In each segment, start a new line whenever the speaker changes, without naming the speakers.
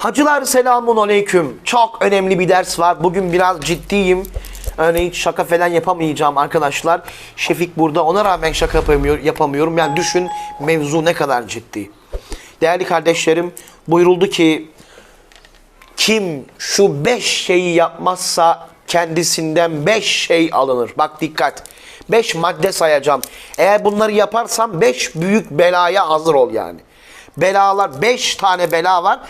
Hacılar selamun aleyküm. Çok önemli bir ders var. Bugün biraz ciddiyim. Yani hiç şaka falan yapamayacağım arkadaşlar. Şefik burada ona rağmen şaka yapamıyor, yapamıyorum. Yani düşün mevzu ne kadar ciddi. Değerli kardeşlerim buyuruldu ki kim şu beş şeyi yapmazsa kendisinden beş şey alınır. Bak dikkat. Beş madde sayacağım. Eğer bunları yaparsan beş büyük belaya hazır ol yani. Belalar, beş tane bela var.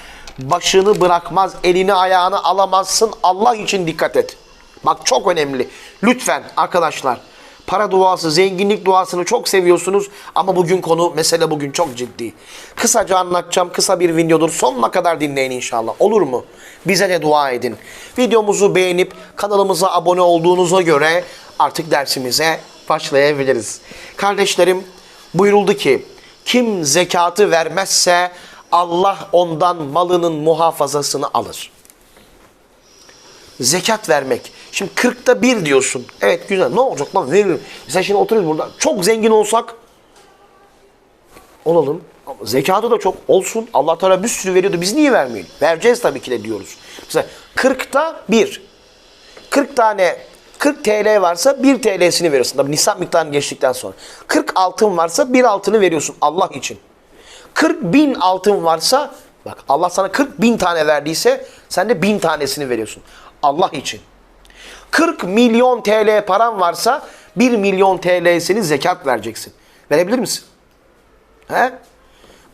Başını bırakmaz, elini ayağını alamazsın. Allah için dikkat et. Bak çok önemli. Lütfen arkadaşlar. Para duası, zenginlik duasını çok seviyorsunuz ama bugün konu, mesele bugün çok ciddi. Kısaca anlatacağım, kısa bir videodur. Sonuna kadar dinleyin inşallah. Olur mu? Bize de dua edin. Videomuzu beğenip kanalımıza abone olduğunuza göre artık dersimize başlayabiliriz. Kardeşlerim buyuruldu ki kim zekatı vermezse Allah ondan malının muhafazasını alır zekat vermek. Şimdi 40'ta bir diyorsun. Evet güzel. Ne olacak lan veririm. Mesela şimdi oturuyoruz burada. Çok zengin olsak olalım. Zekatı da çok olsun. Allah Teala bir sürü veriyordu. Biz niye vermeyelim? Vereceğiz tabii ki de diyoruz. Mesela 40'ta bir. 40 tane 40 TL varsa 1 TL'sini veriyorsun. Tabii nisap miktarını geçtikten sonra. 40 altın varsa 1 altını veriyorsun Allah için. 40 bin altın varsa bak Allah sana 40 bin tane verdiyse sen de bin tanesini veriyorsun. Allah için. 40 milyon TL paran varsa 1 milyon TL'sini zekat vereceksin. Verebilir misin? He?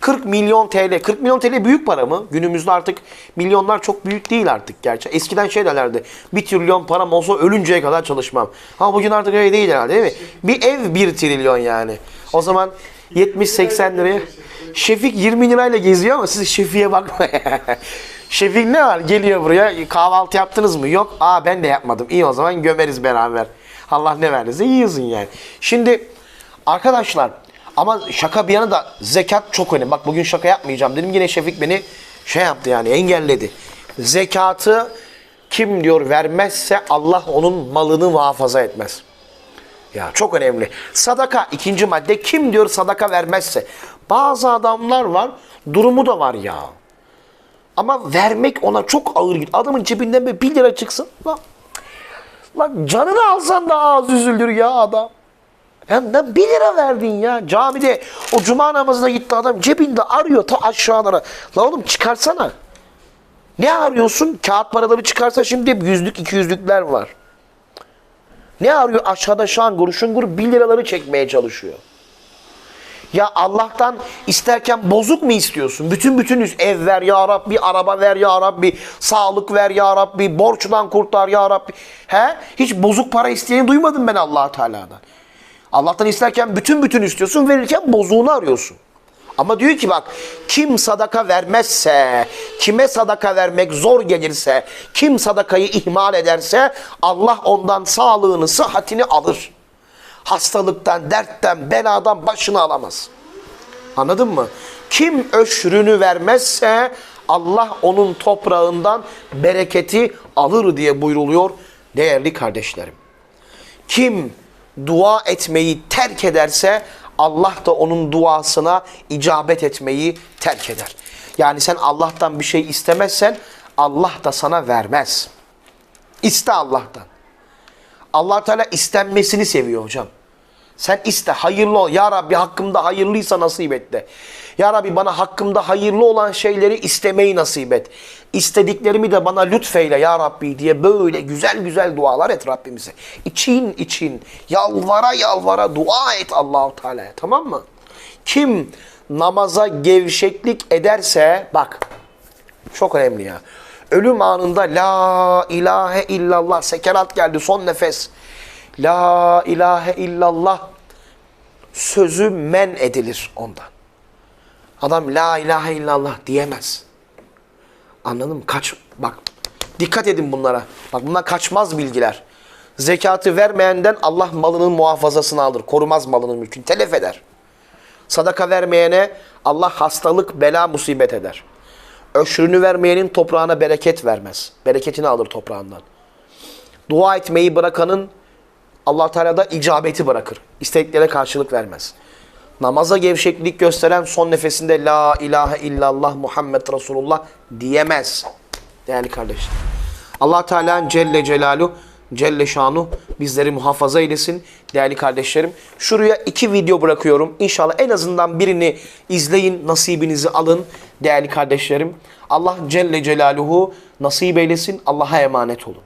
40 milyon TL. 40 milyon TL büyük para mı? Günümüzde artık milyonlar çok büyük değil artık gerçi. Eskiden şey derlerdi. 1 trilyon param olsa ölünceye kadar çalışmam. Ama bugün artık öyle değil herhalde değil mi? Bir ev 1 trilyon yani. O zaman 70-80 liraya. Şefik 20 lirayla geziyor ama siz Şefik'e bakma. Şefik ne var? Geliyor buraya. Kahvaltı yaptınız mı? Yok. Aa ben de yapmadım. İyi o zaman gömeriz beraber. Allah ne verdiyse yiyorsun yani. Şimdi arkadaşlar ama şaka bir yana da zekat çok önemli. Bak bugün şaka yapmayacağım dedim. Yine Şefik beni şey yaptı yani engelledi. Zekatı kim diyor vermezse Allah onun malını muhafaza etmez. Ya çok önemli. Sadaka ikinci madde kim diyor sadaka vermezse. Bazı adamlar var durumu da var ya. Ama vermek ona çok ağır gidiyor. Adamın cebinden bir 1 lira çıksın. Lan, lan canını alsan daha az üzülür ya adam. Benden 1 lira verdin ya. Camide o cuma namazına gitti adam cebinde arıyor ta aşağılara. La oğlum çıkarsana. Ne arıyorsun? Kağıt paraları çıkarsa şimdi yüzlük iki yüzlükler var. Ne arıyor? Aşağıda şangur şungur 1 liraları çekmeye çalışıyor. Ya Allah'tan isterken bozuk mu istiyorsun? Bütün bütün üst- ev ver ya Rabbi, araba ver ya Rabbi, sağlık ver ya Rabbi, borçtan kurtar ya Rabbi. He? Hiç bozuk para isteyeni duymadım ben Allah Teala'dan. Allah'tan isterken bütün bütün istiyorsun, verirken bozuğunu arıyorsun. Ama diyor ki bak kim sadaka vermezse, kime sadaka vermek zor gelirse, kim sadakayı ihmal ederse Allah ondan sağlığını, sıhhatini alır. Hastalıktan, dertten, beladan başını alamaz. Anladın mı? Kim öşrünü vermezse Allah onun toprağından bereketi alır diye buyruluyor değerli kardeşlerim. Kim dua etmeyi terk ederse Allah da onun duasına icabet etmeyi terk eder. Yani sen Allah'tan bir şey istemezsen Allah da sana vermez. İste Allah'tan. Allah Teala istenmesini seviyor hocam. Sen iste, hayırlı ol. Ya Rabbi hakkımda hayırlıysa nasip et de. Ya Rabbi bana hakkımda hayırlı olan şeyleri istemeyi nasip et. İstediklerimi de bana lütfeyle ya Rabbi diye böyle güzel güzel dualar et Rabbimize. İçin için yalvara yalvara dua et Allahu Teala'ya tamam mı? Kim namaza gevşeklik ederse bak çok önemli ya. Ölüm anında la ilahe illallah sekerat geldi son nefes. La ilahe illallah sözü men edilir ondan. Adam la ilahe illallah diyemez. Anladın mı? Kaç bak dikkat edin bunlara. Bak bunlar kaçmaz bilgiler. Zekatı vermeyenden Allah malının muhafazasını alır. Korumaz malının mülkünü. Telef eder. Sadaka vermeyene Allah hastalık, bela, musibet eder. Öşrünü vermeyenin toprağına bereket vermez. Bereketini alır toprağından. Dua etmeyi bırakanın Allah Teala da icabeti bırakır. İsteklere karşılık vermez. namaza gevşeklik gösteren son nefesinde La ilahe illallah Muhammed Resulullah diyemez. Değerli kardeşler. allah Teala Celle Celaluhu Celle Şanu bizleri muhafaza eylesin. Değerli kardeşlerim. Şuraya iki video bırakıyorum. İnşallah en azından birini izleyin. Nasibinizi alın. Değerli kardeşlerim. Allah Celle Celaluhu nasip eylesin. Allah'a emanet olun.